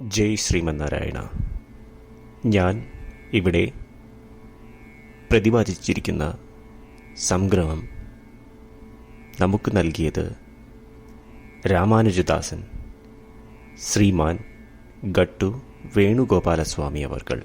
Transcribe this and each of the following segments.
ജയ് ശ്രീമന്നാരായണ. ഞാൻ ഇവിടെ പ്രതിപാദിച്ചിരിക്കുന്ന സംഗ്രഹം നമുക്ക് നൽകിയത് രാമാനുജദാസൻ ശ്രീമാൻ ഗട്ടു വേണുഗോപാലസ്വാമി അവർകൾ.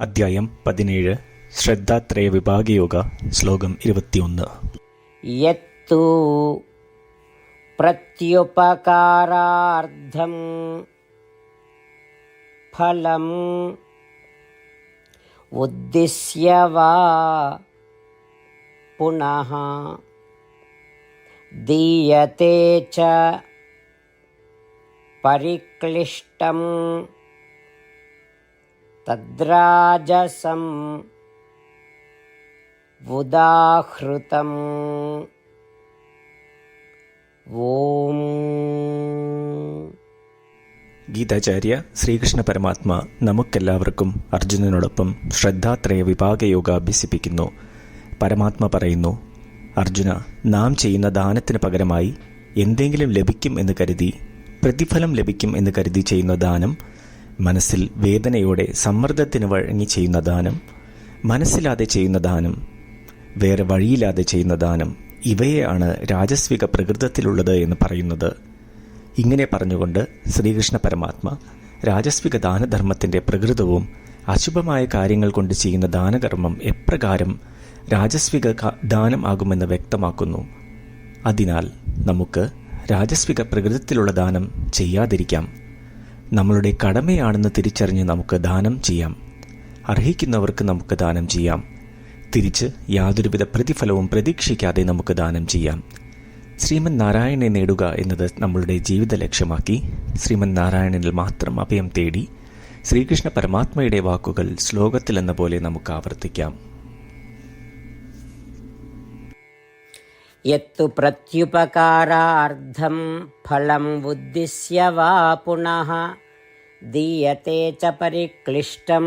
അധ്യായം പതിനേഴ് ശ്രദ്ധാത്രയ വിഭാഗയോഗ ശ്ലോകം ഇരുപത്തിയൊന്ന്. യത്തൂ प्रत्युपकारार्थं फलम् उद्दिश्य वा पुनः दीयते च परिक्लिष्टं तद्राजसम् उदाहृतम् ഓം. ഗീതാചാര്യ ശ്രീകൃഷ്ണ പരമാത്മ നമുക്കെല്ലാവർക്കും അർജുനനോടൊപ്പം ശ്രദ്ധാത്രയ വിഭാഗയോഗ അഭ്യസിപ്പിക്കുന്നു പരമാത്മ പറയുന്നു അർജുന നാം ചെയ്യുന്ന ദാനത്തിന് പകരമായി എന്തെങ്കിലും ലഭിക്കും എന്ന് കരുതി പ്രതിഫലം ലഭിക്കും എന്ന് കരുതി ചെയ്യുന്ന ദാനം മനസ്സിൽ വേദനയോടെ സമ്മർദ്ദത്തിന് വഴങ്ങി ചെയ്യുന്ന ദാനം മനസ്സിലാതെ ചെയ്യുന്ന ദാനം വേറെ വഴിയില്ലാതെ ചെയ്യുന്ന ദാനം ഇവയെയാണ് രാജസ്വിക പ്രകൃതത്തിലുള്ളത് എന്ന് പറയുന്നത്. ഇങ്ങനെ പറഞ്ഞുകൊണ്ട് ശ്രീകൃഷ്ണ പരമാത്മ രാജസ്വിക ദാനധർമ്മത്തിന്റെ പ്രകൃതവും അശുഭമായ കാര്യങ്ങൾ കൊണ്ട് ചെയ്യുന്ന ദാനകർമ്മം എപ്രകാരം രാജസ്വിക ദാനം ആകുമെന്ന് വ്യക്തമാക്കുന്നു. അതിനാൽ നമുക്ക് രാജസ്വിക പ്രകൃതത്തിലുള്ള ദാനം ചെയ്യാതിരിക്കാം. നമ്മളുടെ കടമയാണെന്ന് തിരിച്ചറിഞ്ഞ് നമുക്ക് ദാനം ചെയ്യാം. അർഹിക്കുന്നവർക്ക് നമുക്ക് ദാനം ചെയ്യാം. തിരിച്ച് യാതൊരുവിധ പ്രതിഫലവും പ്രതീക്ഷിക്കാതെ നമുക്ക് ദാനം ചെയ്യാം. ശ്രീമൻ നാരായണനെ നേടുക എന്നത് നമ്മളുടെ ജീവിത ലക്ഷ്യമാക്കി ശ്രീമൻ നാരായണനിൽ മാത്രം അഭയം തേടി ശ്രീകൃഷ്ണ പരമാത്മയുടെ വാക്കുകൾ ശ്ലോകത്തിലെന്ന പോലെ നമുക്ക് ആവർത്തിക്കാം. യത്തു പ്രത്യുപകാരാർത്ഥം ഫലം ഉദ്ദിശ്യ വാ പുനഃ ദീയത്തെ ച പരിക്ലിഷ്ടം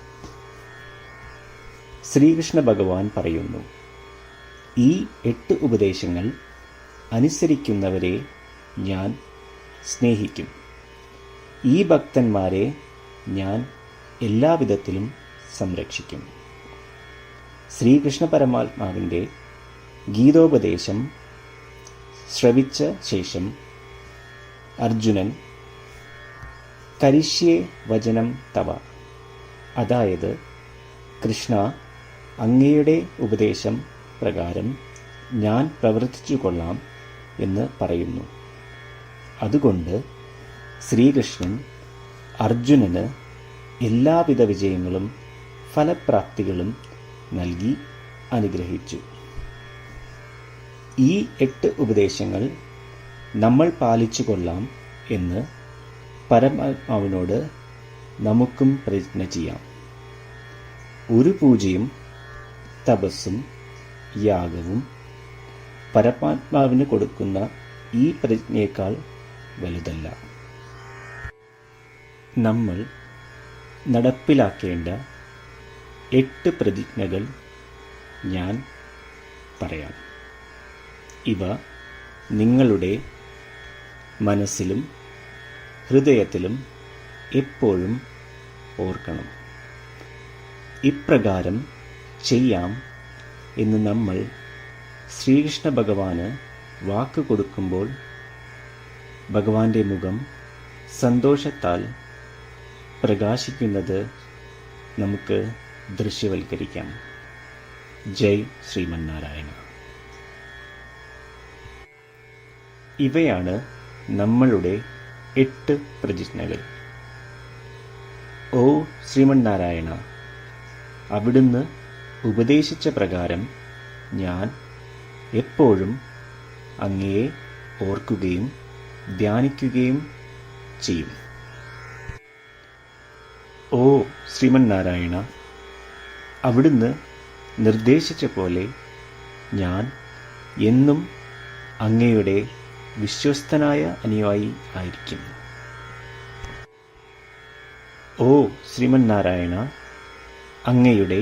ശ്രീകൃഷ്ണ ഭഗവാൻ പറയുന്നു ഈ എട്ട് ഉപദേശങ്ങൾ അനുസരിക്കുന്നവരെ ഞാൻ സ്നേഹിക്കും. ഈ ഭക്തന്മാരെ ഞാൻ എല്ലാവിധത്തിലും സംരക്ഷിക്കും. ശ്രീകൃഷ്ണ പരമാത്മാവിന്റെ ഗീതോപദേശം ശ്രവിച്ച ശേഷം അർജുനൻ കരിഷ്യേ വചനം തവ അതായത് കൃഷ്ണ അങ്ങയുടെ ഉപദേശം പ്രകാരം ഞാൻ പ്രവർത്തിച്ചു കൊള്ളാം എന്ന് പറയുന്നു. അതുകൊണ്ട് ശ്രീകൃഷ്ണൻ അർജുനന് എല്ലാവിധ വിജയങ്ങളും ഫലപ്രാപ്തികളും നൽകി അനുഗ്രഹിച്ചു. ഈ എട്ട് ഉപദേശങ്ങൾ നമ്മൾ പാലിച്ചു കൊള്ളാം എന്ന് പരമാത്മാവിനോട് നമുക്കും പ്രതിജ്ഞ ചെയ്യാം. ഒരു പൂജയും തപസ്സും യാഗവും പരമാത്മാവിന് കൊടുക്കുന്ന ഈ പ്രജ്ഞയേക്കാൾ വലുതല്ല. നമ്മൾ നടപ്പിലാക്കേണ്ട എട്ട് പ്രതിജ്ഞകൾ ഞാൻ പറയാം. ഇവ നിങ്ങളുടെ മനസ്സിലും ഹൃദയത്തിലും എപ്പോഴും ഓർക്കണം. ഇപ്രകാരം ചെയ്യാം എന്ന് നമ്മൾ ശ്രീകൃഷ്ണ ഭഗവാന് വാക്ക് കൊടുക്കുമ്പോൾ ഭഗവാന്റെ മുഖം സന്തോഷത്താൽ പ്രകാശിക്കുന്നത് നമുക്ക് ദൃശ്യവൽക്കരിക്കാം. ജയ് ശ്രീമന്നാരായണ. ഇവയാണ് നമ്മളുടെ എട്ട് പ്രതിജ്ഞകൾ. ഓ ശ്രീമന്നാരായണ അവിടുന്ന് ഉപദേശിച്ച പ്രകാരം ഞാൻ എപ്പോഴും അങ്ങയെ ഓർക്കുകയും ധ്യാനിക്കുകയും ചെയ്യും. ഓ ശ്രീമന്നാരായണ അവിടുന്ന് നിർദ്ദേശിച്ച പോലെ ഞാൻ എന്നും അങ്ങയുടെ വിശ്വസ്തനായ അനുയായി ആയിരിക്കും. ഓ ശ്രീമന്നാരായണ അങ്ങയുടെ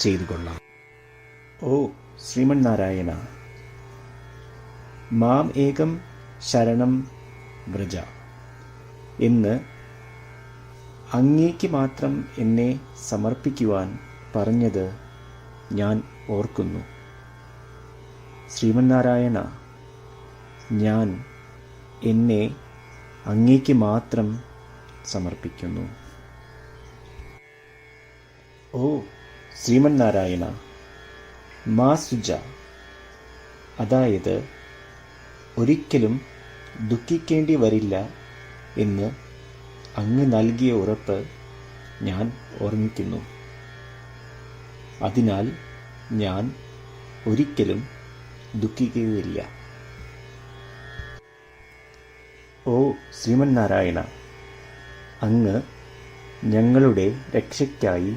ചെയ്തു കൊള്ളാം ഓ ശ്രീമന്നാരായണ മാം ഏകം ശരണം വ്രജ. എന്ന് അങ്ങേക്ക് മാത്രം എന്നെ സമർപ്പിക്കുവാൻ പറഞ്ഞത് ഞാൻ ഓർക്കുന്നു. ശ്രീമന്നാരായണ ഞാൻ എന്നെ അങ്ങേക്ക് മാത്രം സമർപ്പിക്കുന്നു. ഓ ശ്രീമന്നാരായണ മാ സുജ അതായത് ഒരിക്കലും ദുഃഖിക്കേണ്ടി വരില്ല എന്ന് അങ്ങ് നൽകിയ ഉറപ്പ് ഞാൻ ഓർമ്മിക്കുന്നു. അതിനാൽ ഞാൻ ഒരിക്കലും ദുഃഖിക്കുകയില്ല. ഓ ശ്രീമന്നാരായണ അങ്ങ് ഞങ്ങളുടെ രക്ഷയ്ക്കായി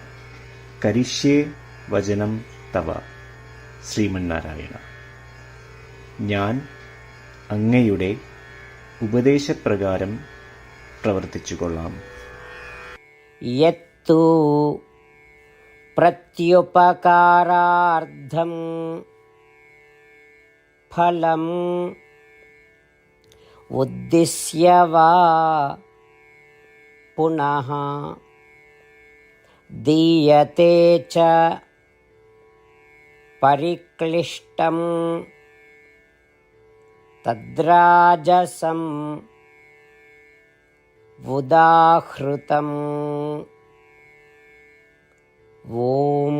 കരിഷ്യേ വചനം തവ. ശ്രീമന്നാരായണ ഞാൻ അങ്ങയുടെ ഉപദേശപ്രകാരം പ്രവർത്തിച്ചു കൊള്ളാം യത്തു പ്രത്യുപകാരാർത്ഥം ഫലം ഉദ്ദേശ്യവാ. പുനഃ दीयते च परिक्लिष्टं तद्राजसम् उदाहृतम् ॐ।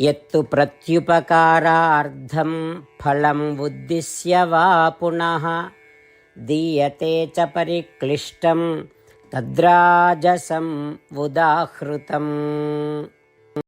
यत्तु प्रत्युपकारार्थं फलम् उद्दिश्य वा पुनः दीयते च परिक्लिष्टं तद्राजसम् उदाहृतम्